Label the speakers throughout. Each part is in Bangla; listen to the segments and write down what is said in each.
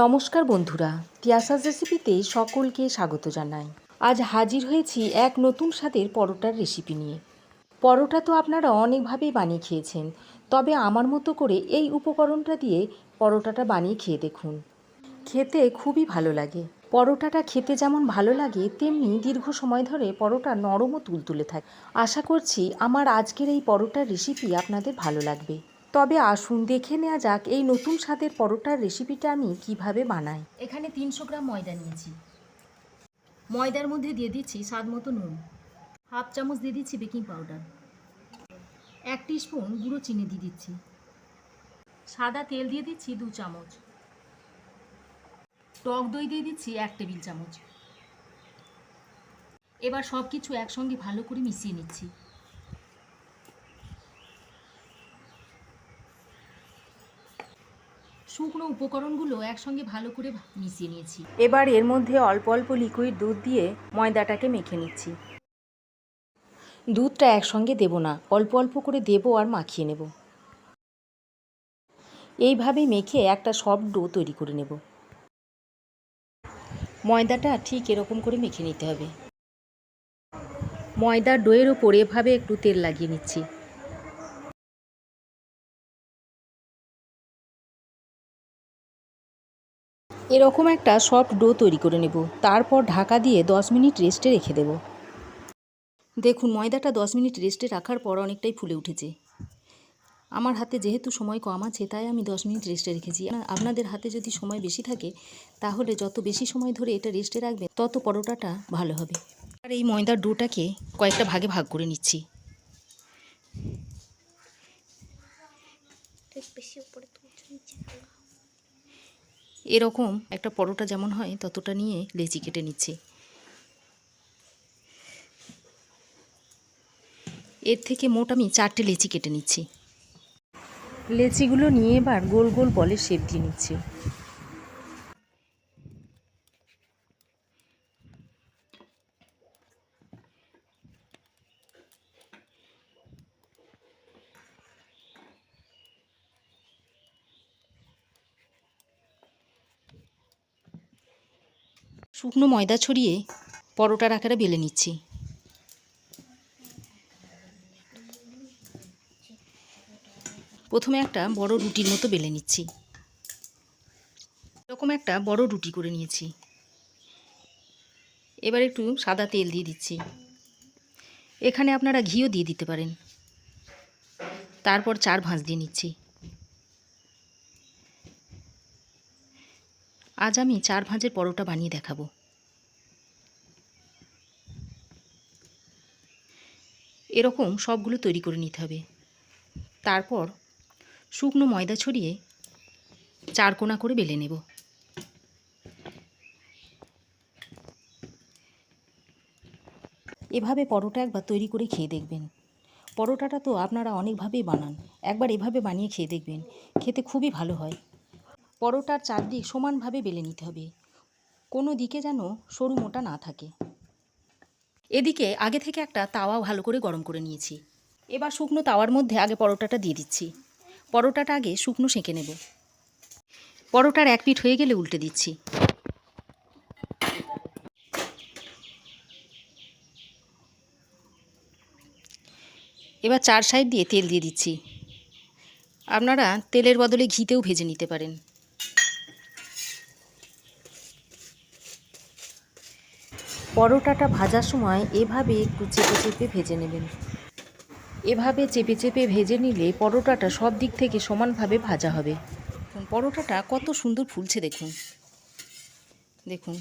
Speaker 1: নমস্কার বন্ধুরা তিয়াসাস রেসিপিতে সকলকে স্বাগত জানাই। আজ হাজির হয়েছি এক নতুন স্বাদের পরোটার রেসিপি নিয়ে। পরোটা তো আপনারা অনেকভাবেই বানিয়ে খেয়েছেন, তবে আমার মতো করে এই উপকরণটা দিয়ে পরোটাটা বানিয়ে খেয়ে দেখুন। খেতে খুবই ভালো লাগে। পরোটাটা খেতে যেমন ভালো লাগে, তেমনি দীর্ঘ সময় ধরে পরোটা নরমও তুলতুলে থাকে। আশা করছি আমার আজকের এই পরোটার রেসিপি আপনাদের ভালো লাগবে। তবে আসুন দেখে নেওয়া যাক এই নতুন স্বাদের পরোটার রেসিপিটা আমি কীভাবে বানাই। এখানে তিনশো গ্রাম ময়দা নিয়েছি। ময়দার মধ্যে দিয়ে দিচ্ছি স্বাদ মতো নুন। হাফ চামচ দিয়ে দিচ্ছি বেকিং পাউডার। এক স্পুন গুঁড়ো চিনি দিয়ে দিচ্ছি। সাদা তেল দিয়ে দিচ্ছি দু চামচ। টক দই দিয়ে দিচ্ছি এক টেবিল চামচ। এবার সব কিছু একসঙ্গে ভালো করে মিশিয়ে নিচ্ছি। শুকনো উপকরণগুলো একসঙ্গে ভালো করে মিশিয়ে নিয়েছি। এবার এর মধ্যে অল্প অল্প লিকুইড দুধ দিয়ে ময়দাটাকে মেখে নিচ্ছি। দুধটা একসঙ্গে দেব না, অল্প অল্প করে দেবো আর মাখিয়ে নেব। এইভাবে মেখে একটা সফট ডো তৈরি করে নেব। ময়দাটা ঠিক এরকম করে মেখে নিতে হবে। ময়দার ডোয়ের ওপর এভাবে একটু তেল লাগিয়ে নিচ্ছি। এরকম একটা সফট ডো তৈরি করে নেব। তারপর ঢাকা দিয়ে দশ মিনিট রেস্টে রেখে দেব। দেখুন, ময়দাটা দশ মিনিট রেস্টে রাখার পর অনেকটাই ফুলে উঠেছে। আমার হাতে যেহেতু সময় কম আছে, তাই আমি দশ মিনিট রেস্টে রেখেছি। আপনাদের হাতে যদি সময় বেশি থাকে, তাহলে যত বেশি সময় ধরে এটা রেস্টে রাখবে তত পরোটাটা ভালো হবে। আর এই ময়দার ডোটাকে কয়েকটা ভাগে ভাগ করে নিচ্ছি।
Speaker 2: বেশি উপরে।
Speaker 1: এরকম একটা পরোটা যেমন হয়, ততটা নিয়ে লেচি কেটে নিচ্ছি। এর থেকে মোট আমি চারটে লেচি কেটে নিচ্ছি। লেচিগুলো নিয়ে এবার গোল গোল বলে শেপ দিয়ে নিচ্ছি। শুকনো ময়দা ছড়িয়ে পরোটার আকারে বেলে নিচ্ছি। প্রথমে একটা বড় রুটির মতো বেলে নিচ্ছি। এরকম একটা বড় রুটি করে নিয়েছি। এবার একটু সাদা তেল দিয়ে দিচ্ছি। এখানে আপনারা ঘিও দিয়ে দিতে পারেন। তারপর চার ভাঁজ দিয়ে নিচ্ছি। আজ আমি চার ভাঁজের পরোটা বানিয়ে দেখাবো। এরকম সবগুলো তৈরি করে নিতে হবে। তারপর শুকনো ময়দা ছড়িয়ে চার কোনা করে বেলে নেব। এভাবে পরোটা একবার তৈরি করে খেয়ে দেখবেন। পরোটাটা তো আপনারা অনেকভাবেই বানান। একবার এভাবে বানিয়ে খেয়ে দেখবেন। খেতে খুবই ভালো হয়। পরোটার চারদিক সমানভাবে বেলে নিতে হবে। কোনো দিকে যেন সরু মোটা না থাকে। এদিকে আগে থেকে একটা তাওয়া ভালো করে গরম করে নিয়েছি। এবার শুকনো তাওয়ার মধ্যে আগে পরোটাটা দিয়ে দিচ্ছি। পরোটাটা আগে শুকনো সেঁকে নেব। পরোটার এক পিঠ হয়ে গেলে উল্টে দিচ্ছি। এবার চার সাইড দিয়ে তেল দিয়ে দিচ্ছি। আপনারা তেলের বদলে ঘিতেও ভেজে নিতে পারেন। পরোটাটা ভাজার সময় এভাবে একটু চেপে চেপে ভেজে নেবেন। এভাবে চেপে চেপে ভেজে নিলে পরোটাটা সব দিক থেকে সমানভাবে ভাজা হবে। পরোটাটা কত সুন্দর ফুলছে, দেখুন। দেখুন।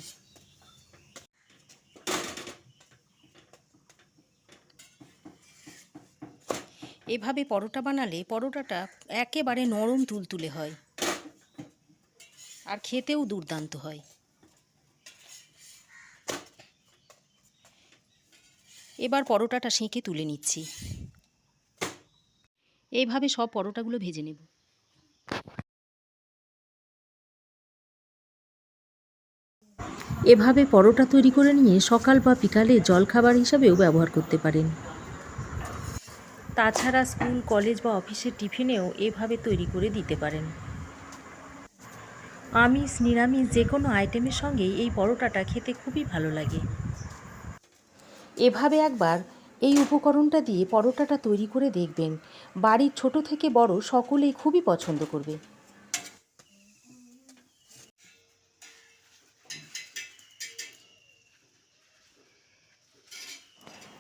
Speaker 1: এভাবে পরোটা বানালে পরোটাটা একেবারে নরম তুলতুলে হয়। আর খেতেও দুর্দান্ত হয়। এবার পরোটাটা সেঁকে তুলে নিচ্ছি। এইভাবে সব পরোটাগুলো ভেজে নেব। এভাবে পরোটা তৈরি করে নিয়ে সকাল বা বিকালে জলখাবার হিসাবেও ব্যবহার করতে পারেন। তাছাড়া স্কুল, কলেজ বা অফিসের টিফিনেও এভাবে তৈরি করে দিতে পারেন। আমিষ, নিরামিষ যে কোনো আইটেমের সঙ্গেই এই পরোটাটা খেতে খুবই ভালো লাগে। এভাবে একবার এই উপকরণটা দিয়ে পরোটাটা তৈরি করে দেখবেন। বাড়ির ছোট থেকে বড় সকলেই খুবই পছন্দ করবে।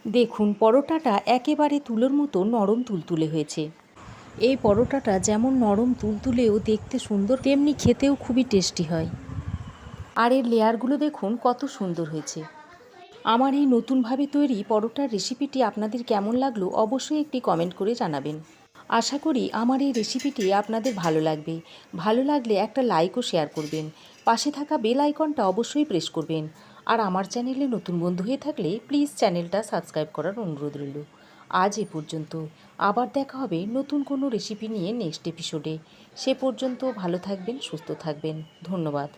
Speaker 1: দেখুন, পরোটাটা একেবারে তুলোর মতো নরম তুলতুলে হয়েছে। এই পরোটাটা যেমন নরম তুলতুলেও দেখতে সুন্দর, তেমনি খেতেও খুবই টেস্টি হয়। আর এর লেয়ারগুলো দেখুন কত সুন্দর হয়েছে। আমার এই নতুনভাবে তৈরি পরোটার রেসিপিটি আপনাদের কেমন লাগল অবশ্যই একটি কমেন্ট করে জানাবেন। আশা করি আমার এই রেসিপিটি আপনাদের ভালো লাগবে। ভালো লাগলে একটা লাইকও শেয়ার করবেন। পাশে থাকা বেল আইকনটা অবশ্যই প্রেস করবেন। আর আমার চ্যানেলে নতুন বন্ধু হয়ে থাকলে প্লিজ চ্যানেলটা সাবস্ক্রাইব করার অনুরোধ রইল। আজ এ পর্যন্ত। আবার দেখা হবে নতুন কোনো রেসিপি নিয়ে নেক্সট এপিসোডে। সে পর্যন্ত ভালো থাকবেন, সুস্থ থাকবেন। ধন্যবাদ।